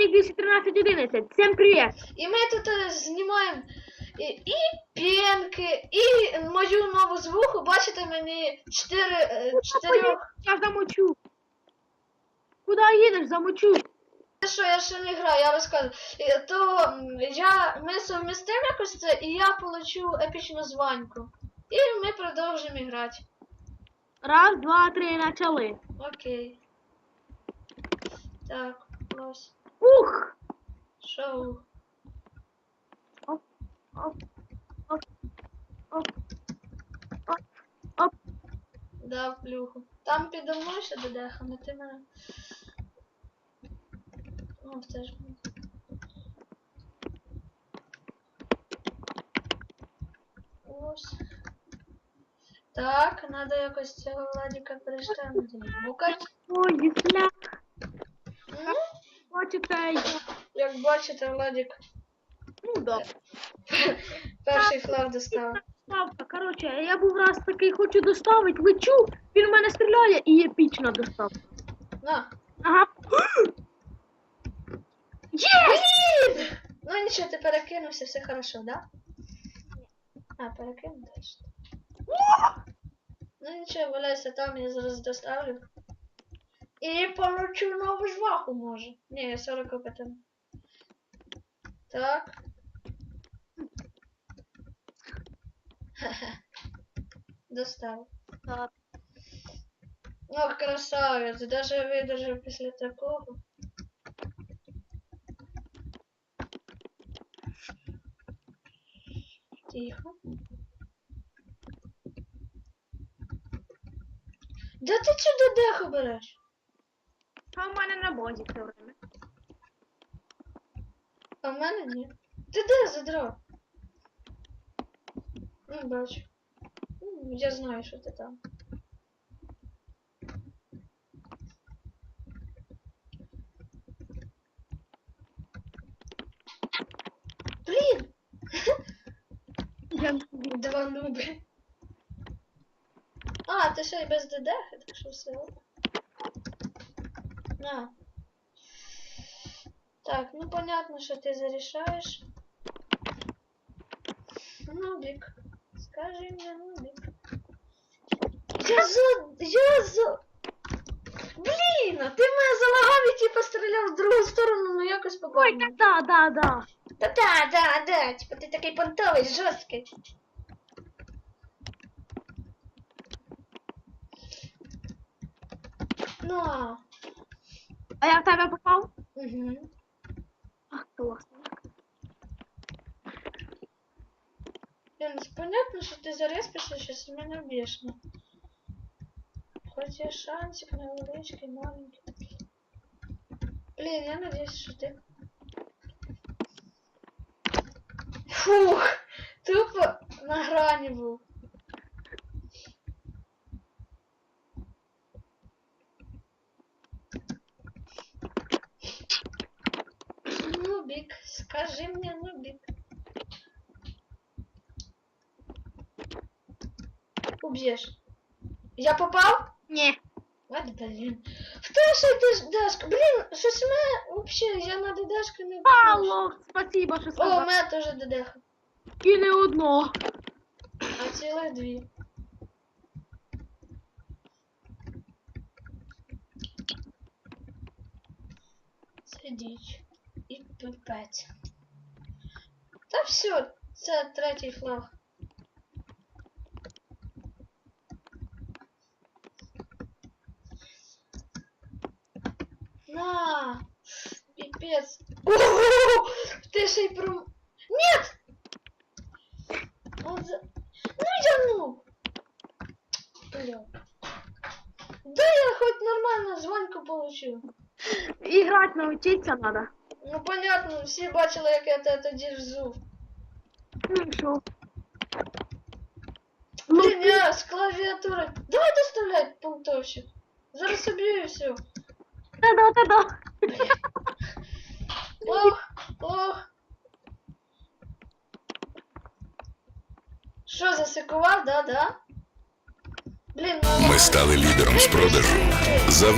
Владик 21311. Всем привет! І ми тут е, знімаємо і, і п'янки, і мою нову звуку. Бачите, мені чотири, е, чотирьох. Сейчас замочу. Куда едешь? Замочу. Що я ще не граю, я розказую. То я, ми совмістимо якось це, і я получу епічну званьку. І ми продовжимо грати. Раз, два, три, начали. Окей. Так, ось. Шоу. Оп, оп, оп, оп, оп, оп. Дав плюху. Там підо мною ще додехами, ти мене. О, це ж. Ось. Так, треба якось цього Владіка перештемити. Мукать. Ой, шлях. Ну, Хочете я. Як бачите, Владік Ну, да. перший флаг достав. Ставка, короче, я був раз такий хочу доставити, лечу, він в мене стріляє і епічно достав. На. Ага. Є! Блін! Ну нічого, ти перекинувся, все хорошо, да? А, перекинув теж. Ну нічого, валяйся там, я зараз доставлю. І получу нову жваху, може. Ні, я 40 опитом. Так. Достав. Так. Ох, красавець, даже видержав після такого. Тихо. Да ти чого деху береш? А в мене на бозі все время. А в мене ні. Ти де задрав? Ну, бачу. Ну, Я знаю, що ти там. Блін! Я Два нуби. А, ти ще й без ДД, так що все. На. Так, ну понятно, що ти зарішаєш. Нубик. Скажи мне, Нубик. Я за... Я за... Блін, а ти мене залагав і типа стріляв в другу сторону, ну якось Ой, попав. да, да, да. Та да, да, да, типа ти такий понтовий, жорсткий. Ну, а. А я в тебе попав? Угу. Ах, класно. Блин, понятно, що ти зареспишся, щас мене вб'єш. ну. Хоч є шансик невеличкий, маленький такий. Блін, я надіюсь, що ти. Фух! Тупо на грані був. скажи мне, Нубик. Уб'єш. Я попав? Ні. От блін. Хто ще ти дашка? Блін, щось у мене вообще, я на ДДшки не бачу. Алло, спасибо, що О, у сказав. мене теж ДДХ. І не одно. А цілих дві. Сидіть. І пипець. Та все, це третій флаг. На! Пипец. Ого! Ты ще й про... Нет! Он за... Ну я ну! Бля. Да я хоть нормально звонку получил. Іграти навчитися треба. Ну понятно, всі бачили, як я те тоді взув. Ну і що? Блін, я з клавіатури. Давай доставляй пунктовщик. Зараз соб'ю і все. Та-да, та-да. Ох, ох. Що, засикував, да, да? Блін, ну... Ми стали лідером з продажу. За